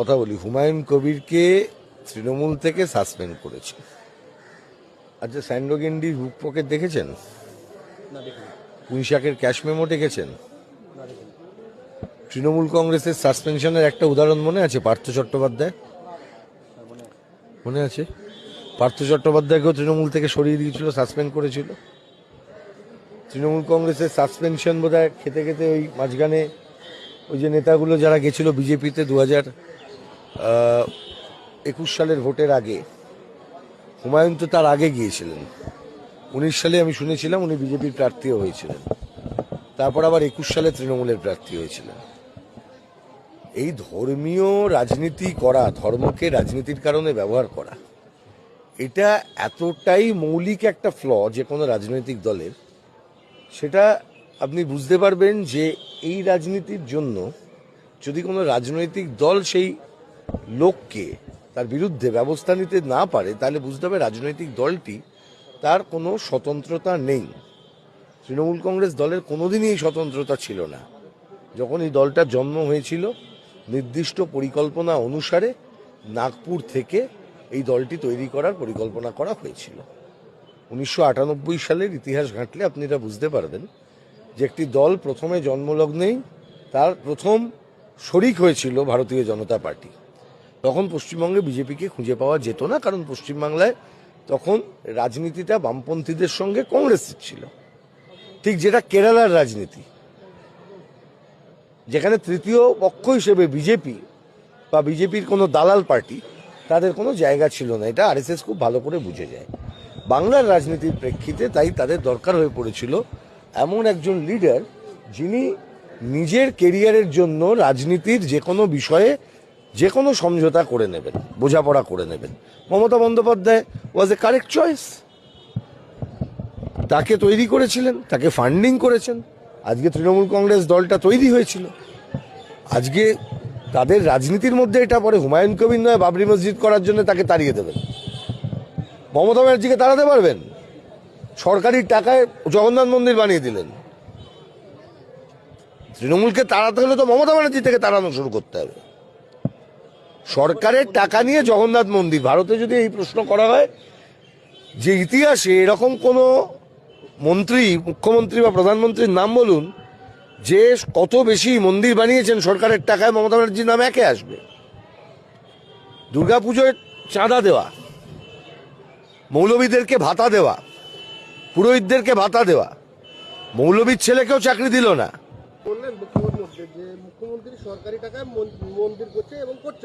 কথা বলি। হুমায়ুন কবিরকে তৃণমূল থেকে সাসপেন্ড করেছে। আচ্ছা স্যান্ডোগেন্ডির বুক পকেট দেখেছেন? পুঁইশাকের ক্যাশ মেমো দেখেছেন? তৃণমূল কংগ্রেসের সাসপেনশনের একটা উদাহরণ মনে আছে পার্থ চট্টোপাধ্যায় মানে মনে আছে? পার্থ চট্টোপাধ্যায়কেও তৃণমূল থেকে সরিয়ে দিয়েছিল সাসপেন্ড করেছিল। তৃণমূল কংগ্রেসের সাসপেনশন বোধহয় খেতে খেতে ওই মাঝখানে ওই যে নেতাগুলো যারা গেছিল বিজেপিতে দু হাজার একুশ সালের ভোটের আগে, হুমায়ুন তো তার আগে গিয়েছিলেন। উনিশ সালে আমি শুনেছিলাম উনি বিজেপির প্রার্থীও হয়েছিলেন। তারপর আবার একুশ সালে তৃণমূলের প্রার্থী হয়েছিলেন। এই ধর্মীয় রাজনীতি করা, ধর্মকে রাজনীতির কারণে ব্যবহার করা, এটা এতটাই মৌলিক একটা ফ্ল যে কোনো রাজনৈতিক দলের, সেটা আপনি বুঝতে পারবেন যে এই রাজনীতির জন্য যদি কোনো রাজনৈতিক দল সেই লোককে তার বিরুদ্ধে ব্যবস্থা নিতে না পারে, তাহলে বুঝতে হবে রাজনৈতিক দলটি তার কোনো স্বতন্ত্রতা নেই। তৃণমূল কংগ্রেস দলের কোনোদিনই এই স্বতন্ত্রতা ছিল না। যখন এই দলটার জন্ম হয়েছিল, নির্দিষ্ট পরিকল্পনা অনুসারে নাগপুর থেকে এই দলটি তৈরি করার পরিকল্পনা করা হয়েছিল। উনিশশো আটানব্বই সালের ইতিহাস ঘাঁটলে আপনি এটা বুঝতে পারবেন যে একটি দল প্রথমে জন্মলগ্নেই তার প্রথম শরিক হয়েছিল ভারতীয় জনতা পার্টি। তখন পশ্চিমবঙ্গে বিজেপিকে খুঁজে পাওয়া যেত না, কারণ পশ্চিমবাংলায় তখন রাজনীতিটা বামপন্থীদের সঙ্গে কংগ্রেসের ছিল। ঠিক যেটা কেরালার রাজনীতি। যেখানে তৃতীয় পক্ষ হিসেবে বিজেপি বা বিজেপির কোনো দালাল পার্টি, তাদের কোনো জায়গা ছিল না। এটা আরএসএস খুব ভালো করে বুঝে যায়। বাংলার রাজনীতির প্রেক্ষিতে তাই তাদের দরকার হয়ে পড়েছিল এমন একজন লিডার যিনি নিজের কেরিয়ারের জন্য রাজনীতির যে কোনো বিষয়ে যে কোনো সমঝোতা করে নেবেন, বোঝাপড়া করে নেবেন। Mamata Bandyopadhyay was a correct choice তাকে তৈরি করেছিলেন, তাকে ফান্ডিং করেছেন। আজকে তৃণমূল কংগ্রেস দলটা তৈরি হয়েছিল। আজকে তাদের রাজনীতির মধ্যে এটা পরে হুমায়ুন কবির নয়, বাবরি মসজিদ করার জন্য তাকে তাড়িয়ে দেবেন। মমতা ব্যানার্জিকে তাড়াতে পারবেন। সরকারি টাকায় জগন্নাথ মন্দির বানিয়ে দিলেন। তৃণমূলকে তাড়াতে হলে তো মমতা ব্যানার্জি থেকে তাড়ানো শুরু করতে হবে। সরকারের টাকা নিয়ে জগন্নাথ মন্দির। ভারতে যদি এই প্রশ্ন করা হয়, যে ইতিহাসে এরকম কোনো মন্ত্রী, মুখ্যমন্ত্রী বা প্রধানমন্ত্রীর নাম বলুন, যে কত বেশি মন্দির বানিয়েছেন সরকারের টাকায়, মমতা ব্যানার্জির নাম একে আসবে। দুর্গাপুজোয় চাঁদা দেওয়া মৌলবীদেরকে ভাতা দেওয়া, পুরোহিতদেরকে ভাতা দেওয়া মৌলবীর ছেলেকেও চাকরি দিল না। বললেন মুখ্যমন্ত্রী মুখ্যমন্ত্রী সরকারি টাকায় মন্দির করছে এবং করছে।